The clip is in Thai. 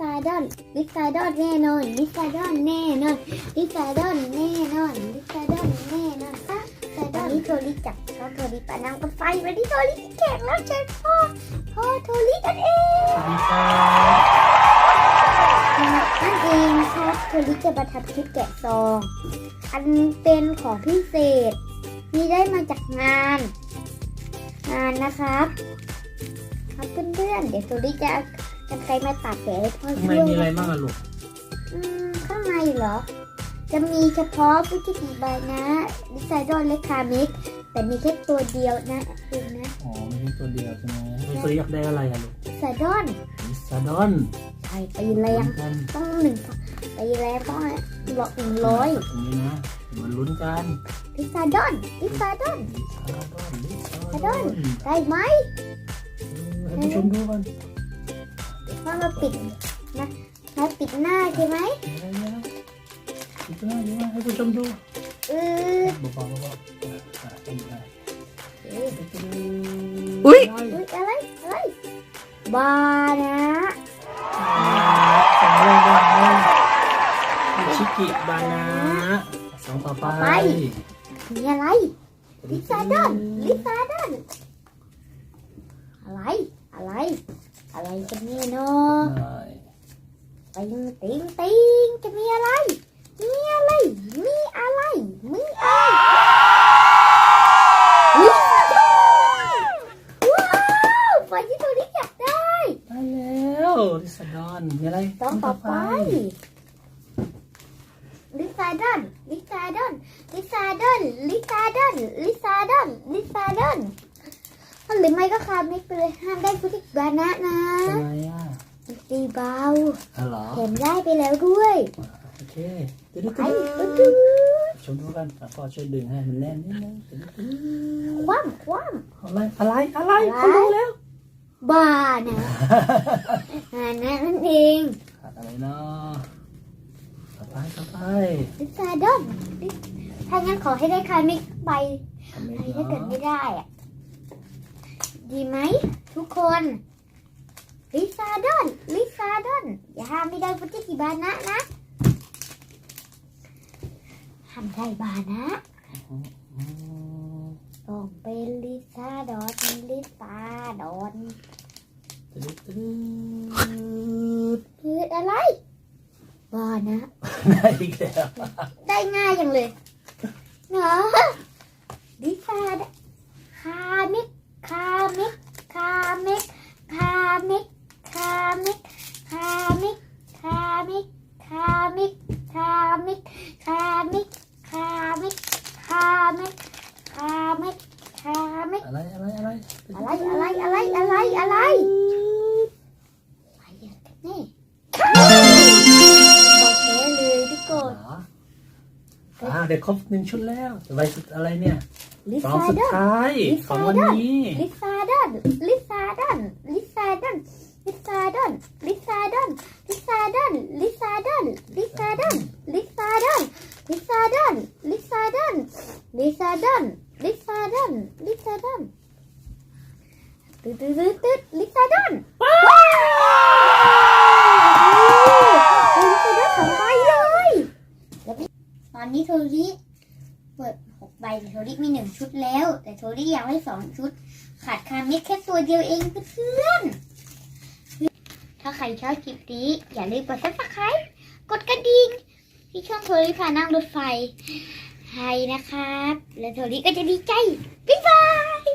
ไซดอนลิซไซดอนแน่นอนลิซไซดอนแน่นอนลิซไซดอนแน่นอนลิซไซดอนแน่นอนค่ะไซดอนนี้โทริจับเขาโทริปะน้ำกับไฟวันนี้โทริแข่งแล้วเชิญพ่อพ่อโทริกันเองสวัสดีครับนั่นเองครับโทริจะมาทำคลิปแกะซอง อันเป็นของพิเศษ มีได้มาจากงาน งานนะครับ ครับเพื่อนๆเดี๋ยวโทริจะ กันไกรมาตัดแผลให้พ่อข้างในช่วยมีอะไรนะบ้างอะลูกอืมข้างในเหรอ จะมีเฉพาะผู้ที่ดีใบนะดิไซดอนและคามิกแต่มีแค่ตัวเดียวนะเองนะอ๋อไม่ใช่ตัวเดียวใช่ไหมลูกตัวอยากได้อะไรอะลูกดิไซดอนลิซาดอนใช่ตีแรงกันต้องหนึ่งตีแรงต้องหลอกหนึ่งร้อยตรงนี้นะมาลุ้นกันดิไซดอนดิไซดอนลิซาดอนลิซาลิซาดดออนนได้ไหม ให้ผู้ชมดูกัน ว่ามาปิดนะมาปิดหน้าใช่ไหมไปิดหน้าดูนะให้ผู้ชมดูเออบาๆเบาๆอะอะอะอะเอ้ยอุ้ยอุ๊ยอะไรอะไรบานะสองเลยบางเลยชิกิบานาสองต่อไปมีอะไรลิซาดอนลิซาดอนอะไร อะไร อะไรกันเนี่ยเนาะใช่ติงติงติงจะมีอะไร มีอะไร มีอะไร มีอะไรลิซาดอนว้าวไฟที่ตัวนี้อยากได้ได้แล้วลิซาดอนมีอะไรต้องต่อไปลิซาดอนลิซาดอนลิซาดอนลิซาดอนลิซาดอนลิซาดอน หรือไม่ก็คาไม่ไปเลยห้ามได้พุทธิบานะนะทำไมอะตีเบาอ๋อเหรอแถมได้ไปแล้วด้วยโอเคเดี๋ยวดูไปกันดูดูชมดูกันอะพ่อช่วยดึงให้มันแน่นนิดนึงเดี๋ยวดูกันคว่ำคว่อะไรอะไรอะไรอะไรเขารู้แล้วำบ้านะอ่านั่นเองขาดอะไรเนาะต่อไปต่อไปลิซาดอนลิถ้างั้นขอให้ได้คาไม่ใบทำไมไอ้ถ้าเกิดเนาะไม่ได้อะ ดีไหมทุกคนลิซาดอนลิซาดอนอย่าห้ามไม่ได้พุทธิบานะนะห้ามได้บานะอืมต้องเป็นลิซาดอนลิซาดอนตึ๊ดตึ๊ดคืออะไรบานะ ได้อีกแล้วได้ง่ายจังเลยเนาะ อะไรอะไรอะไรอะไรอะไรอะไรอะไรอะไรอะไรกันแน่บอกแพ้เลยทุกคอ๋อนอ่าเดี๋ยวครบหนึ่งชุดแล้วใบสุดอะไรเนี่ยลิสองซาสุดดอนท้ายลิของซาวันนนี้ลิซาดอนลิซาดอนลิซาดอนลิซาดอนลิซาดอนลิซาดอนลิซาดอนลิซาดอนลิซาดอนลิซาดอนลิซาดอนลิซาดอน ลิซาดอน ลิซาดอน ตึ๊ดตึ๊ดตึ๊ดตึ๊ดลิซาดอนว้าวลิซาดอนสองใบเลยแล้วพี่ตอนนี้โทริเปิดหกใบโทริมีหนึ่งชุดแล้ว แต่โทริอยากให้สองชุด ขาดคาเมิกแค่ตัวเดียวเองเพื่อนถ้าใครชอบคลิปนี้ อย่าลืมกดซับสไครต์กดกระดิ่งที่ช่องโทริพานั่งรถไฟให้นะครับ และโทริก็จะดีใจ บ๊ายบาย